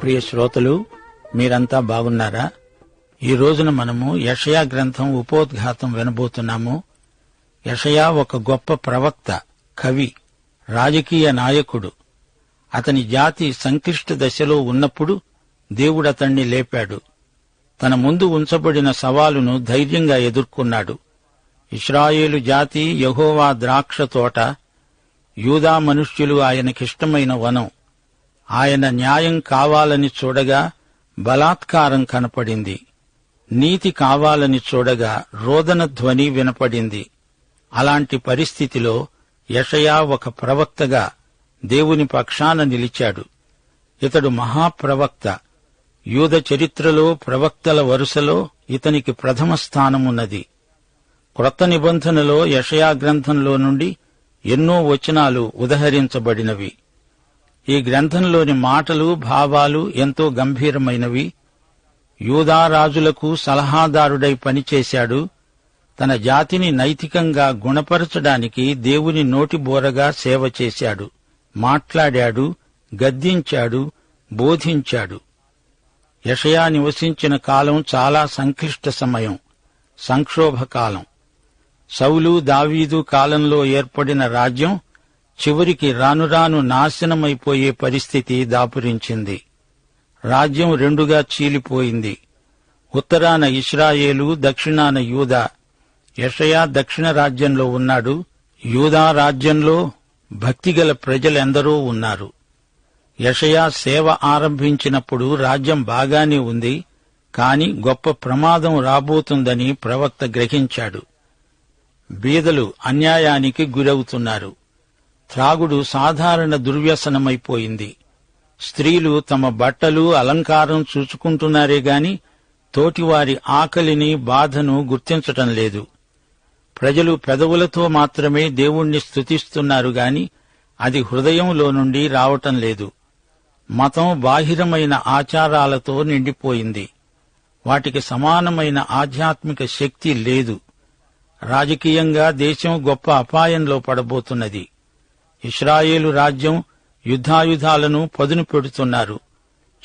ప్రియ శ్రోతలు మీరంతా బాగున్నారా? ఈ రోజున మనము యషయా గ్రంథం ఉపోద్ఘాతం వినబోతున్నాము. యషయా ఒక గొప్ప ప్రవక్త కవి రాజకీయ నాయకుడు. అతని జాతి సంక్లిష్ట దశలో ఉన్నప్పుడు దేవుడతణ్ణి లేపాడు. తన ముందు ఉంచబడిన సవాలును ధైర్యంగా ఎదుర్కొన్నాడు. ఇస్రాయేలు జాతి యహోవా ద్రాక్ష తోట యూదా మనుష్యులు ఆయనకిష్టమైన వనం. ఆయన న్యాయం కావాలని చూడగా బలాత్కారం కనపడింది. నీతి కావాలని చూడగా రోదన ధ్వని వినపడింది. అలాంటి పరిస్థితిలో యషయా ఒక ప్రవక్తగా దేవుని పక్షాన నిలిచాడు. ఇతడు మహాప్రవక్త. యూద చరిత్రలో ప్రవక్తల వరుసలో ఇతనికి ప్రథమ స్థానమున్నది. క్రొత్త నిబంధనలో యషయా గ్రంథంలో నుండి ఎన్నో వచనాలు ఉదహరించబడినవి. ఈ గ్రంథంలోని మాటలు భావాలు ఎంతో గంభీరమైనవి. యూదారాజులకు సలహాదారుడై పనిచేశాడు. తన జాతిని నైతికంగా గుణపరచడానికి దేవుని నోటిబోరగా సేవ చేశాడు. మాట్లాడాడు గద్దించాడు బోధించాడు. యషయా నివసించిన కాలం చాలా సంక్లిష్ట సమయం సంక్షోభ కాలం సౌలు దావీదు కాలంలో ఏర్పడిన రాజ్యం చివరికి రానురాను నాశనమైపోయే పరిస్థితి దాపురించింది. రాజ్యం రెండుగా చీలిపోయింది. ఉత్తరాన ఇస్రాయేలు దక్షిణాన యూదా. యషయా దక్షిణ రాజ్యంలో ఉన్నాడు. యూదా రాజ్యంలో భక్తిగల ప్రజలెందరో ఉన్నారు. యషయా సేవ ఆరంభించినప్పుడు రాజ్యం బాగానే ఉంది కాని గొప్ప ప్రమాదం రాబోతుందని ప్రవక్త గ్రహించాడు. బీదలు అన్యాయానికి గురవుతున్నారు. త్రాగుడు సాధారణ దుర్వ్యసనమైపోయింది. స్త్రీలు తమ బట్టలు అలంకారం చూచుకుంటున్నారే గాని తోటివారి ఆకలిని బాధను గుర్తించటం లేదు. ప్రజలు పెదవులతో మాత్రమే దేవుణ్ణి స్తుతిస్తున్నారు గాని అది హృదయంలో నుండి రావటం లేదు. మతం బాహిరమైన ఆచారాలతో నిండిపోయింది. వాటికి సమానమైన ఆధ్యాత్మిక శక్తి లేదు. రాజకీయంగా దేశం గొప్ప అపాయంలో పడబోతున్నది. ఇస్రాయేలు రాజ్యం యుద్ధాయుధాలను పదును పెడుతున్నారు.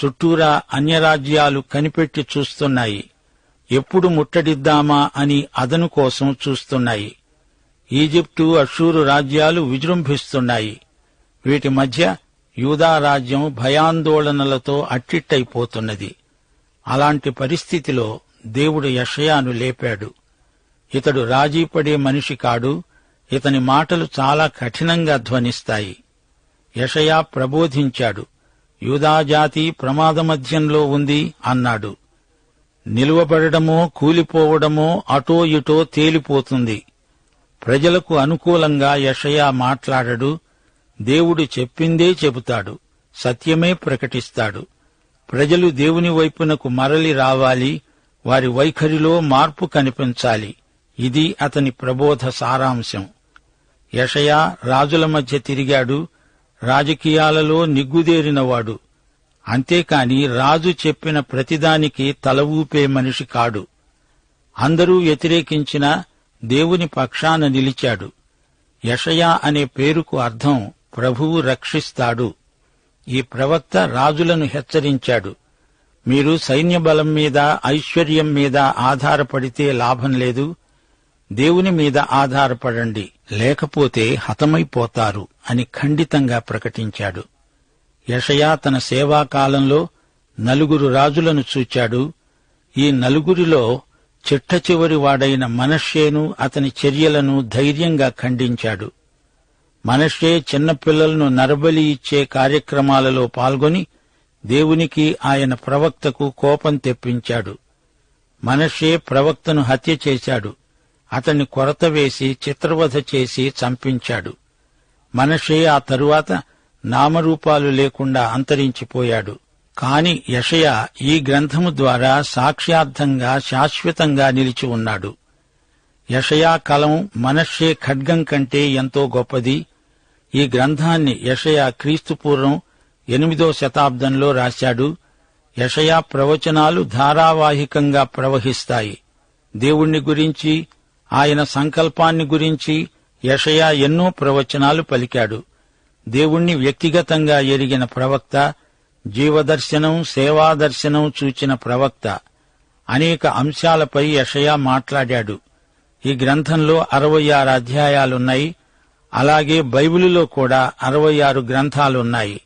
చుట్టూరా అన్యరాజ్యాలు కనిపెట్టి చూస్తున్నాయి. ఎప్పుడు ముట్టడిద్దామా అని అదను కోసం చూస్తున్నాయి. ఈజిప్టు అషూరు రాజ్యాలు విజృంభిస్తున్నాయి. వీటి మధ్య యూదా రాజ్యం భయాందోళనలతో అట్టిట్టయిపోతున్నది. అలాంటి పరిస్థితిలో దేవుడు యషయాను లేపాడు. ఇతడు రాజీపడే మనిషి కాడు ఇతని మాటలు చాలా కఠినంగా ధ్వనిస్తాయి. యషయా ప్రబోధించాడు. యూదాజాతి ప్రమాదమధ్యంలో ఉంది అన్నాడు. నిలువబడమో కూలిపోవడమో అటో ఇటో తేలిపోతుంది. ప్రజలకు అనుకూలంగా యషయా మాట్లాడడు. దేవుడు చెప్పిందే చెబుతాడు. సత్యమే ప్రకటిస్తాడు. ప్రజలు దేవుని వైపునకు మరలి రావాలి. వారి వైఖరిలో మార్పు కనిపించాలి. ఇది అతని ప్రబోధ సారాంశం. యషయా రాజుల మధ్య తిరిగాడు. రాజకీయాలలో నిగ్గుదేరినవాడు. అంతేకాని రాజు చెప్పిన ప్రతిదానికి తల ఊపే మనిషి కాడు. అందరూ వ్యతిరేకించిన దేవుని పక్షాన నిలిచాడు. యషయా అనే పేరుకు అర్థం ప్రభువు రక్షిస్తాడు. ఈ ప్రవక్త రాజులను హెచ్చరించాడు. మీరు సైన్యబలం మీద ఐశ్వర్యం మీద ఆధారపడితే లాభం లేదు. దేవుని మీద ఆధారపడండి లేకపోతే హతమైపోతారు అని ఖండితంగా ప్రకటించాడు. యషయా తన సేవాకాలంలో నలుగురు రాజులను చూచాడు. ఈ నలుగురిలో చిట్ట చివరి వాడైన మనష్యేను అతని చర్యలను ధైర్యంగా ఖండించాడు. మనష్యే చిన్నపిల్లలను నరబలి ఇచ్చే కార్యక్రమాలలో పాల్గొని దేవునికి ఆయన ప్రవక్తకు కోపం తెప్పించాడు. మనషే ప్రవక్తను హత్య చేశాడు. అతన్ని కొరత వేసి చిత్రవధ చేసి చంపించాడు. మనషే ఆ తరువాత నామరూపాలు లేకుండా అంతరించిపోయాడు. కాని యషయ ఈ గ్రంథము ద్వారా సాక్ష్యార్థంగా శాశ్వతంగా నిలిచి ఉన్నాడు. యషయా కలం మనషే ఖడ్గం కంటే ఎంతో గొప్పది. ఈ గ్రంథాన్ని యషయా క్రీస్తుపూర్వం ఎనిమిదో శతాబ్దంలో రాశాడు. యషయా ప్రవచనాలు ధారావాహికంగా ప్రవహిస్తాయి. దేవుణ్ణి గురించి ఆయన సంకల్పాన్ని గురించి యషయా ఎన్నో ప్రవచనాలు పలికాడు. దేవుణ్ణి వ్యక్తిగతంగా ఎరిగిన ప్రవక్త జీవదర్శనం సేవాదర్శనం చూచిన ప్రవక్త. అనేక అంశాలపై యషయా మాట్లాడాడు. ఈ గ్రంథంలో అరవై ఆరు అధ్యాయాలున్నాయి. అలాగే బైబిలులో కూడా అరవై ఆరు గ్రంథాలున్నాయి.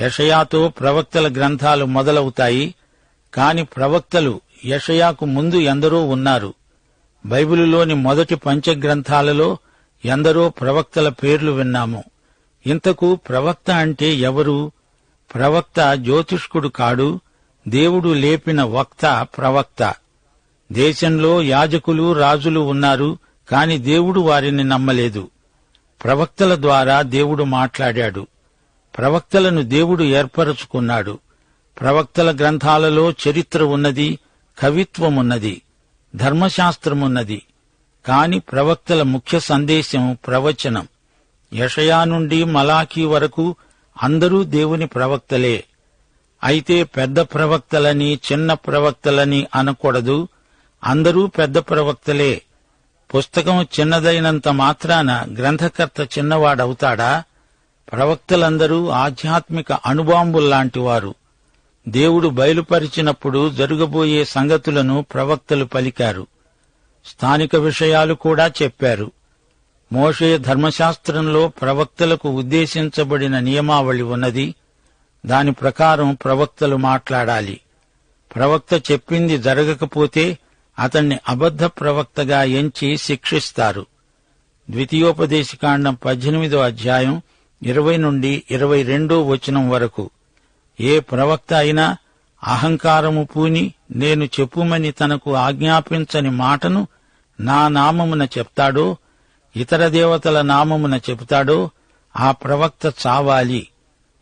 యషయాతో ప్రవక్తల గ్రంథాలు మొదలవుతాయి. కాని ప్రవక్తలు యషయాకు ముందు ఎందరో ఉన్నారు. బైబిలులోని మొదటి పంచగ్రంథాలలో ఎందరో ప్రవక్తల పేర్లు విన్నాము. ఇంతకు ప్రవక్త అంటే ఎవరు? ప్రవక్త జ్యోతిష్కుడు కాడు దేవుడు లేపిన వక్త ప్రవక్త. దేశంలో యాజకులు రాజులు ఉన్నారు కాని దేవుడు వారిని నమ్మలేదు. ప్రవక్తల ద్వారా దేవుడు మాట్లాడాడు. ప్రవక్తలను దేవుడు ఏర్పరచుకున్నాడు. ప్రవక్తల గ్రంథాలలో చరిత్ర ఉన్నది కవిత్వమున్నది ధర్మశాస్త్రమున్నది. కాని ప్రవక్తల ముఖ్య సందేశం ప్రవచనం. యషయా నుండి మలాఖీ వరకు అందరూ దేవుని ప్రవక్తలే. అయితే పెద్ద ప్రవక్తలని చిన్న ప్రవక్తలని అనకూడదు. అందరూ పెద్ద ప్రవక్తలే. పుస్తకం చిన్నదైనంత మాత్రాన గ్రంథకర్త చిన్నవాడవుతాడా? ప్రవక్తలందరూ ఆధ్యాత్మిక అణుబాంబుల్లాంటివారు. దేవుడు బయలుపరిచినప్పుడు జరగబోయే సంగతులను ప్రవక్తలు పలికారు. స్థానిక విషయాలు కూడా చెప్పారు. మోషే ధర్మశాస్త్రంలో ప్రవక్తలకు ఉద్దేశించబడిన నియమావళి ఉన్నది. దాని ప్రకారం ప్రవక్తలు మాట్లాడాలి. ప్రవక్త చెప్పింది జరగకపోతే అతన్ని అబద్ధ ప్రవక్తగా ఎంచి శిక్షిస్తారు. ద్వితీయోపదేశకాండం పద్దెనిమిదో అధ్యాయం ఇరవై నుండి ఇరవై రెండో వచనం వరకు. ఏ ప్రవక్త అయినా అహంకారము పూని నేను చెప్పుమని తనకు ఆజ్ఞాపించని మాటను నా నామమున చెప్తాడో ఇతర దేవతల నామమున చెబుతాడో ఆ ప్రవక్త చావాలి.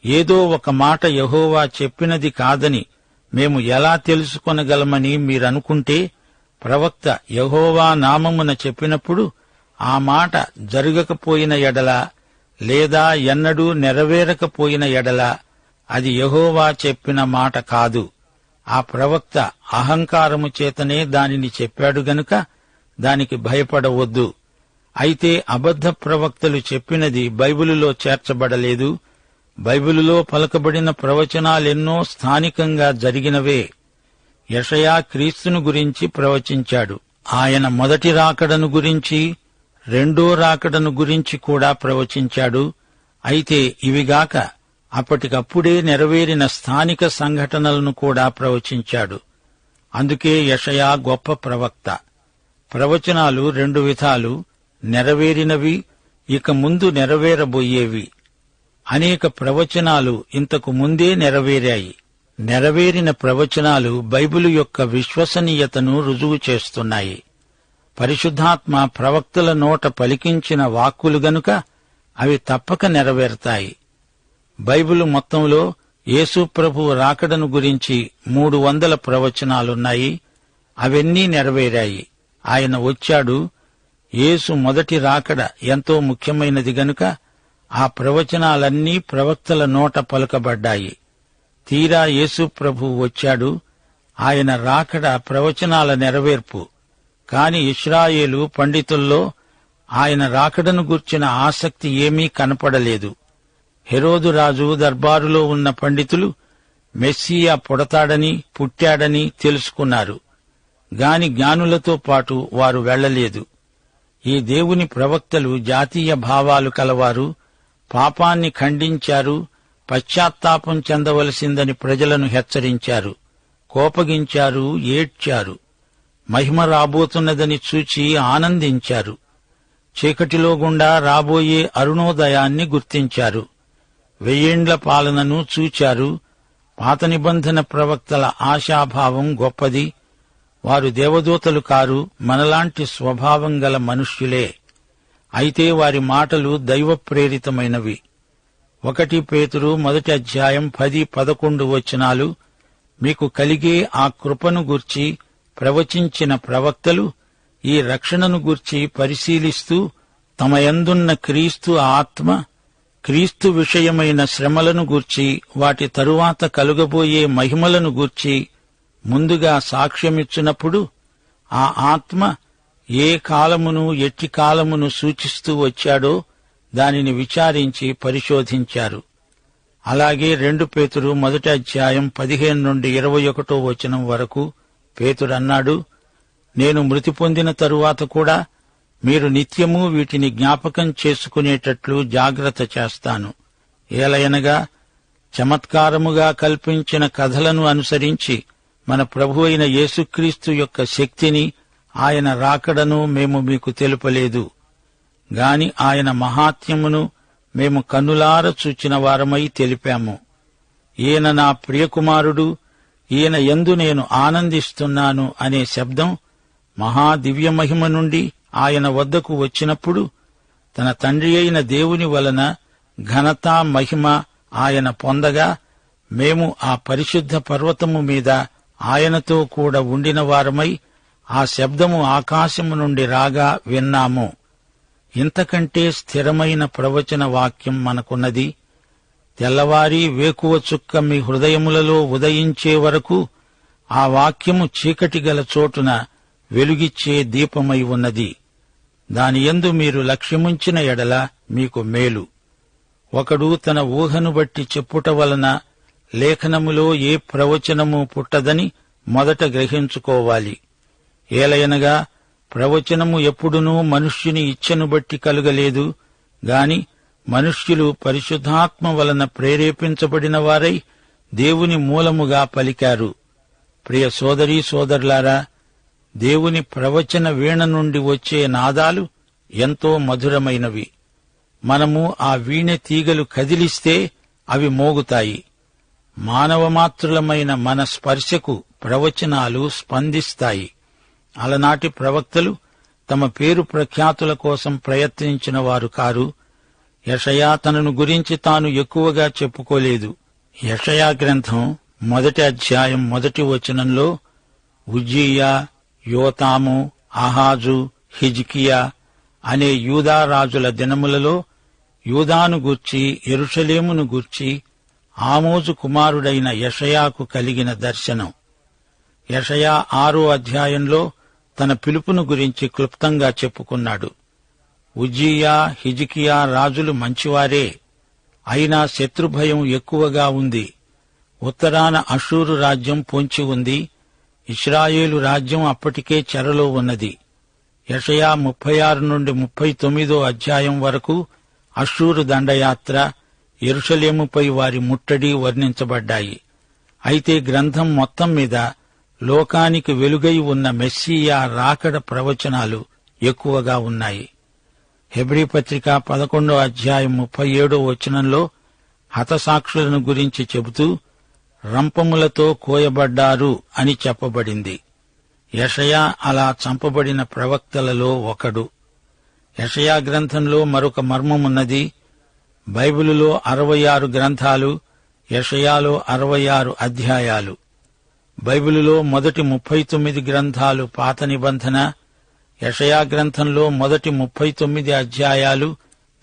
ఏదో ఒక మాట యహోవా చెప్పినది కాదని మేము ఎలా తెలుసుకొనగలమని మీరనుకుంటే ప్రవక్త యహోవా నామమున చెప్పినప్పుడు ఆ మాట జరగకపోయిన ఎడల లేదా ఎన్నడూ నెరవేరకపోయిన ఎడల అది యహోవా చెప్పిన మాట కాదు. ఆ ప్రవక్త అహంకారము చేతనే దానిని చెప్పాడు గనుక దానికి భయపడవద్దు. అయితే అబద్ధ ప్రవక్తలు చెప్పినది బైబిలులో చేర్చబడలేదు. బైబిలులో పలకబడిన ప్రవచనాలెన్నో స్థానికంగా జరిగినవే. యషయా క్రీస్తును గురించి ప్రవచించాడు. ఆయన మొదటి రాకడను గురించి రెండో రాకడను గురించి కూడా ప్రవచించాడు. అయితే ఇవిగాక అప్పటికప్పుడే నెరవేరిన స్థానిక సంఘటనలను కూడా ప్రవచించాడు. అందుకే యషయా గొప్ప ప్రవక్త. ప్రవచనాలు రెండు విధాలు నెరవేరినవి ఇక ముందు నెరవేరబోయేవి. అనేక ప్రవచనాలు ఇంతకు ముందే నెరవేరాయి. నెరవేరిన ప్రవచనాలు బైబిలు యొక్క విశ్వసనీయతను రుజువు చేస్తున్నాయి. పరిశుద్ధాత్మ ప్రవక్తల నోట పలికించిన వాక్కులు గనుక అవి తప్పక నెరవేరుతాయి. బైబిల్ మొత్తంలో యేసు ప్రభు రాకడను గురించి మూడు వందల ప్రవచనాలున్నాయి. అవన్నీ నెరవేరాయి. ఆయన వచ్చాడు. యేసు మొదటి రాకడ ఎంతో ముఖ్యమైనది గనుక ఆ ప్రవచనాలన్నీ ప్రవక్తల నోట పలుకబడ్డాయి. తీరా యేసు ప్రభు వచ్చాడు. ఆయన రాకడ ప్రవచనాల నెరవేర్పు. కాని ఇస్రాయేలు పండితుల్లో ఆయన రాకడను గూర్చిన ఆసక్తి ఏమీ కనపడలేదు. హెరోదు రాజు దర్బారులో ఉన్న పండితులు మెస్సియా పుడతాడని పుట్టాడని తెలుసుకున్నారు. గాని జ్ఞానులతో పాటు వారు వెళ్ళలేదు ఈ దేవుని ప్రవక్తలు జాతీయ భావాలు కలవారు పాపాన్ని ఖండించారు పశ్చాత్తాపం చెందవలసిందని ప్రజలను హెచ్చరించారు కోపగించారు ఏడ్చారు మహిమ రాబోతున్నదని చూచి ఆనందించారు. చీకటిలో గుండా రాబోయే అరుణోదయాన్ని గుర్తించారు. వెయ్యేండ్ల పాలనను చూచారు. పాత నిబంధన ప్రవక్తల ఆశాభావం గొప్పది. వారు దేవదూతలు కారు మనలాంటి స్వభావం గల మనుష్యులే. అయితే వారి మాటలు దైవ ప్రేరితమైనవి ఒకటి పేతురు మొదటి అధ్యాయం పది పదకొండు వచనాలు మీకు కలిగే ఆ కృపను గూర్చి ప్రవచించిన ప్రవక్తలు ఈ రక్షణను గూర్చి పరిశీలిస్తూ తమ యందున్న క్రీస్తు ఆత్మ క్రీస్తు విషయమైన శ్రమలను గూర్చి వాటి తరువాత కలుగబోయే మహిమలను గూర్చి ముందుగా సాక్ష్యమిచ్చినప్పుడు ఆ ఆత్మ ఏ కాలమును ఎట్టి కాలమును సూచిస్తూ వచ్చాడో దానిని విచారించి పరిశోధించారు. అలాగే రెండు పేతురు మొదటి అధ్యాయం పదిహేను నుండి ఇరవై ఒకటో వచనం వరకు పేతుడన్నాడు నేను మృతి పొందిన తరువాత కూడా మీరు నిత్యము వీటిని జ్ఞాపకం చేసుకునేటట్లు జాగ్రత్త చేస్తాను. ఏలయనగా చమత్కారముగా కల్పించిన కథలను అనుసరించి మన ప్రభు అయిన యేసుక్రీస్తు యొక్క శక్తిని ఆయన రాకడను మేము మీకు తెలుపలేదు. గాని ఆయన మహాత్యమును మేము కన్నులార చూచిన వారమై తెలిపాము. ఈయన నా ప్రియకుమారుడు ఈయన ఎందు నేను ఆనందిస్తున్నాను అనే శబ్దం మహాదివ్యమహిమ నుండి ఆయన వద్దకు వచ్చినప్పుడు తన తండ్రి అయిన దేవుని వలన ఘనత మహిమ ఆయన పొందగా మేము ఆ పరిశుద్ధ పర్వతము మీద ఆయనతో కూడా ఉండిన వారమై ఆ శబ్దము ఆకాశము నుండి రాగా విన్నాము. ఇంతకంటే స్థిరమైన ప్రవచన వాక్యం మనకున్నది తెల్లవారి వేకువ చుక్క మీ హృదయములలో ఉదయించే వరకు ఆ వాక్యము చీకటి గల చోటున వెలుగిచ్చే దీపమై ఉన్నది. దాని యందు మీరు లక్ష్యముంచిన ఎడల మీకు మేలు. ఒకడు తన ఊహను బట్టి చెప్పుట వలన లేఖనములో ఏ ప్రవచనము పుట్టదని మొదట గ్రహించుకోవాలి. ఏలయనగా ప్రవచనము ఎప్పుడునూ మనుష్యుని ఇచ్చను బట్టి కలుగలేదు గాని మనుష్యులు పరిశుద్ధాత్మ వలన ప్రేరేపించబడిన వారై దేవుని మూలముగా పలికారు. ప్రియ సోదరీ సోదరులారా దేవుని ప్రవచన వీణ నుండి వచ్చే నాదాలు ఎంతో మధురమైనవి. మనము ఆ వీణె తీగలు కదిలిస్తే అవి మోగుతాయి. మానవమాత్రులమైన మన స్పర్శకు ప్రవచనాలు స్పందిస్తాయి. అలనాటి ప్రవక్తలు తమ పేరు ప్రఖ్యాతుల కోసం ప్రయత్నించిన వారు కారు. యషయా తనను గురించి తాను ఎక్కువగా చెప్పుకోలేదు. యషయా గ్రంథం మొదటి అధ్యాయం మొదటి వచనంలో ఉజ్జీయా యోతాము ఆహాజు హిజ్కియా అనే యూదా రాజుల దినములలో యూదాను గూర్చి ఎరుషలేమును గూర్చి ఆమోజు కుమారుడైన యషయాకు కలిగిన దర్శనం. యషయా ఆరో అధ్యాయంలో తన పిలుపును గురించి క్లుప్తంగా చెప్పుకున్నాడు. ఉజ్జియా హిజికియా రాజులు మంచివారే. అయినా శత్రుభయం ఎక్కువగా ఉంది. ఉత్తరాన అషూరు రాజ్యం పొంచి ఉంది. ఇస్రాయేలు రాజ్యం అప్పటికే చెరలో ఉన్నది. యషయా ముప్పై ఆరు నుండి ముప్పై తొమ్మిదో అధ్యాయం వరకు అషూరు దండయాత్ర ఎరుషలేముపై వారి ముట్టడి వర్ణించబడ్డాయి. అయితే గ్రంథం మొత్తం మీద లోకానికి వెలుగై ఉన్న మెస్సియా రాకడ ప్రవచనాలు ఎక్కువగా ఉన్నాయి. హెబ్రి పత్రిక పదకొండో అధ్యాయం ముప్పై ఏడో వచనంలో హతసాక్షులను గురించి చెబుతూ రంపములతో కోయబడ్డారు అని చెప్పబడింది. యషయా అలా చంపబడిన ప్రవక్తలలో ఒకడు. యషయా గ్రంథంలో మరొక మర్మమున్నది. బైబిలులో అరవై ఆరు గ్రంథాలు యషయాలో అరవై ఆరు అధ్యాయాలు. బైబిలులో మొదటి ముప్పై తొమ్మిది గ్రంథాలు పాత నిబంధన యషయా గ్రంథంలో మొదటి ముప్పై తొమ్మిది అధ్యాయాలు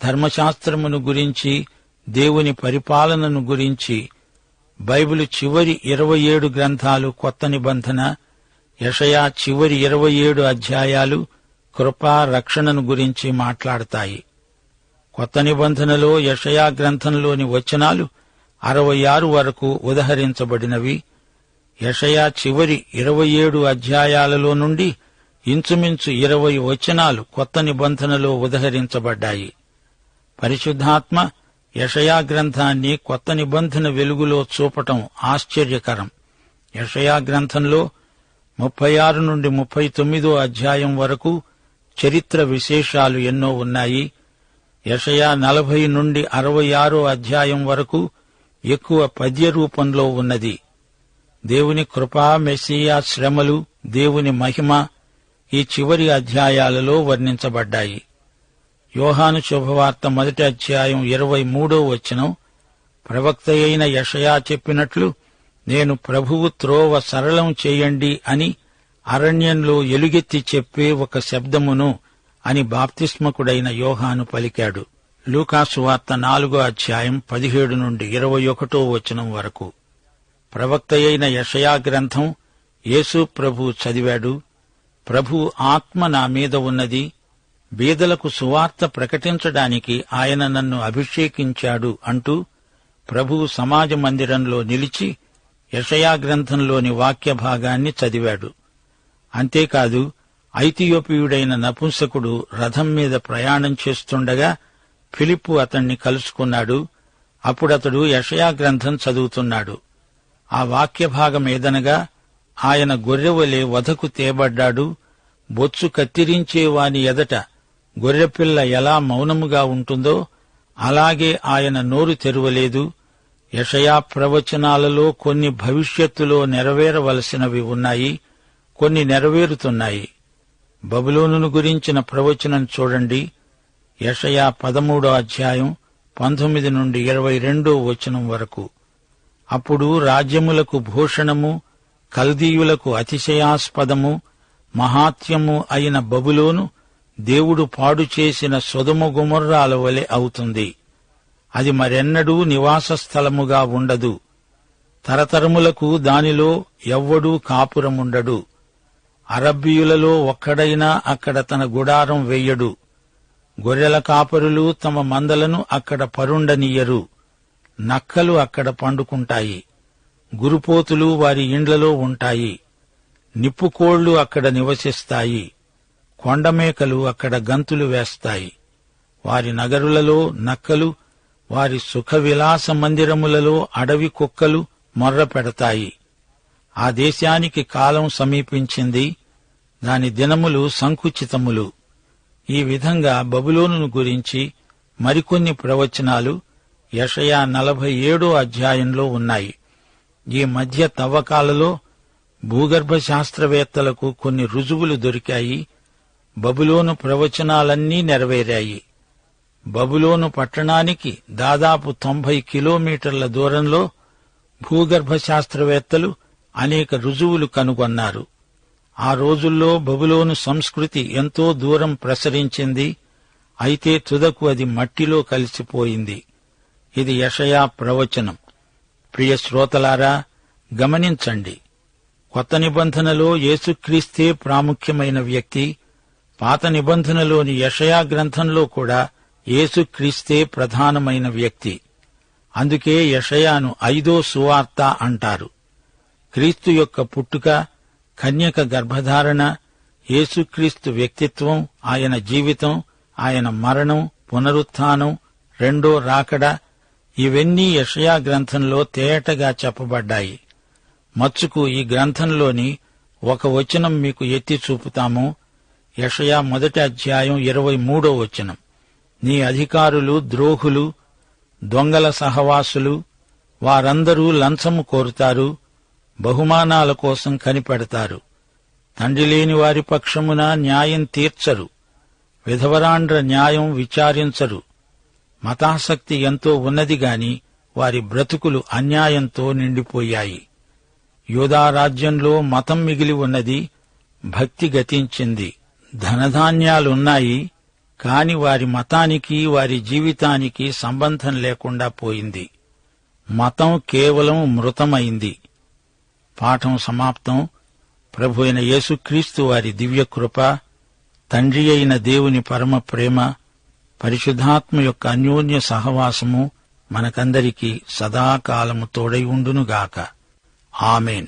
ధర్మశాస్త్రమును గురించి దేవుని పరిపాలనను గురించి బైబిలు చివరి ఇరవై ఏడు గ్రంథాలు కొత్త నిబంధన యషయా చివరి ఇరవై ఏడు అధ్యాయాలు కృపా రక్షణను గురించి మాట్లాడతాయి. కొత్త నిబంధనలో యషయా గ్రంథంలోని వచనాలు అరవై ఆరు వరకు ఉదహరించబడినవి. యషయా చివరి ఇరవై ఏడు అధ్యాయాలలో నుండి ఇంచుమించు ఇరవై వచనాలు కొత్త నిబంధనలో ఉదహరించబడ్డాయి. పరిశుద్ధాత్మ యషయా గ్రంథాన్ని కొత్త నిబంధన వెలుగులో చూపటం ఆశ్చర్యకరం. యషయా గ్రంథంలో ముప్పై ఆరు నుండి ముప్పై తొమ్మిదో అధ్యాయం వరకు చరిత్ర విశేషాలు ఎన్నో ఉన్నాయి. యషయా నలభై నుండి అరవై ఆరో అధ్యాయం వరకు ఎక్కువ పద్య రూపంలో ఉన్నది. దేవుని కృపా మెస్సియా శ్రమలు దేవుని మహిమ ఈ చివరి అధ్యాయాలలో వర్ణించబడ్డాయి. యోహాను శుభవార్త మొదటి అధ్యాయం ఇరవై మూడో వచనం. ప్రవక్త అయిన యషయా చెప్పినట్లు నేను ప్రభువు త్రోవ సరళం చేయండి అని అరణ్యంలో ఎలుగెత్తి చెప్పే ఒక శబ్దమును అని బాప్తిస్మకుడైన యోహాను పలికాడు. లూకాసు వార్త నాలుగో అధ్యాయం పదిహేడు నుండి ఇరవై ఒకటో వచనం వరకు. ప్రవక్త అయిన యషయా గ్రంథం యేసు ప్రభు చదివాడు ప్రభు ఆత్మ నా మీద ఉన్నది బీదలకు సువార్త ప్రకటించడానికి ఆయన నన్ను అభిషేకించాడు అంటూ ప్రభువు సమాజ మందిరంలో నిలిచి యషయా గ్రంథంలోని వాక్య భాగాన్ని చదివాడు. అంతేకాదు ఐతియోపియుడైన నపుంసకుడు రథం మీద ప్రయాణం చేస్తుండగా ఫిలిప్పు అతణ్ణి కలుసుకున్నాడు. అప్పుడతడు యషయా గ్రంథం చదువుతున్నాడు. ఆ వాక్య భాగం ఏదనగా ఆయన గొర్రెవలే వధకు తేబడ్డాడు బొచ్చు కత్తిరించే వాని ఎదట గొర్రెపిల్ల ఎలా మౌనముగా ఉంటుందో అలాగే ఆయన నోరు తెరవలేదు. యషయా ప్రవచనాలలో కొన్ని భవిష్యత్తులో నెరవేరవలసినవి ఉన్నాయి కొన్ని నెరవేరుతున్నాయి. బబులోనును గురించిన ప్రవచనం చూడండి. యషయా పదమూడో అధ్యాయం పంతొమ్మిది నుండి ఇరవై రెండో వచనం వరకు. అప్పుడు రాజ్యములకు భూషణము కల్దీయులకు అతిశయాస్పదము మహాత్యము అయిన బబులోను దేవుడు పాడు చేసిన సొదుమ గుమర్రాల వలె అవుతుంది. అది మరెన్నడూ నివాస స్థలముగా ఉండదు. తరతరములకు దానిలో ఎవ్వడూ కాపురముండడు. అరబ్బీయులలో ఒక్కడైనా అక్కడ తన గుడారం వెయ్యడు గొర్రెల కాపరులు తమ మందలను అక్కడ పరుండనీయరు. నక్కలు అక్కడ పండుకుంటాయి. గురుపోతులు వారి ఇండ్లలో ఉంటాయి. నిప్పుకోళ్ళు అక్కడ నివసిస్తాయి. కొండమేకలు అక్కడ గంతులు వేస్తాయి. వారి నగరులలో నక్కలు వారి సుఖ విలాస మందిరములలో అడవి కుక్కలు మొర్ర పెడతాయి. ఆ దేశానికి కాలం సమీపించింది. దాని దినములు సంకుచితములు. ఈ విధంగా బబులోనును గురించి మరికొన్ని ప్రవచనాలు యషయా నలభై ఏడో అధ్యాయంలో ఉన్నాయి. ఈ మధ్య తవ్వకాలలో భూగర్భ శాస్త్రవేత్తలకు కొన్ని రుజువులు దొరికాయి. బబులోను ప్రవచనాలన్నీ నెరవేరాయి. బబులోను పట్టణానికి దాదాపు తొంభై కిలోమీటర్ల దూరంలో భూగర్భ శాస్త్రవేత్తలు అనేక రుజువులు కనుగొన్నారు. ఆ రోజుల్లో బబులోను సంస్కృతి ఎంతో దూరం ప్రసరించింది. అయితే తుదకు అది మట్టిలో కలిసిపోయింది. ఇది యషయా ప్రవచనం. ప్రియ శ్రోతలారా గమనించండి. కొత్త నిబంధనలో యేసుక్రీస్తే ప్రాముఖ్యమైన వ్యక్తి పాత నిబంధనలోని యషయా గ్రంథంలో కూడా యేసుక్రీస్తే ప్రధానమైన వ్యక్తి. అందుకే యషయాను ఐదో సువార్త అంటారు. క్రీస్తు యొక్క పుట్టుక కన్యక గర్భధారణ యేసుక్రీస్తు వ్యక్తిత్వం ఆయన జీవితం ఆయన మరణం పునరుత్థానం రెండో రాకడ ఇవన్నీ యషయా గ్రంథంలో తేటగా చెప్పబడ్డాయి. మచ్చుకు ఈ గ్రంథంలోని ఒక వచనం మీకు ఎత్తి చూపుతాము. యషయా మొదటి అధ్యాయం ఇరవై మూడో వచనం. నీ అధికారులు ద్రోహులు దొంగల సహవాసులు వారందరూ లంచము కోరుతారు బహుమానాల కోసం కనిపెడతారు. తండ్రి లేని వారి పక్షమున న్యాయం తీర్చరు విధవరాండ్ర న్యాయం విచారించరు. మతాసక్తి ఎంతో ఉన్నది గాని వారి బ్రతుకులు అన్యాయంతో నిండిపోయాయి. యోధారాజ్యంలో మతం మిగిలి ఉన్నది భక్తి గతించింది. ధనధాన్యాలున్నాయి కాని వారి మతానికి వారి జీవితానికి సంబంధం లేకుండా పోయింది. మతం కేవలం మృతమైంది. పాఠం సమాప్తం. ప్రభు అయిన యేసుక్రీస్తు వారి దివ్యకృప తండ్రి అయిన దేవుని పరమ ప్రేమ పరిశుద్ధాత్మ యొక్క అన్యోన్య సహవాసము మనకందరికీ సదాకాలము తోడై ఉండునుగాక. ఆమెన్.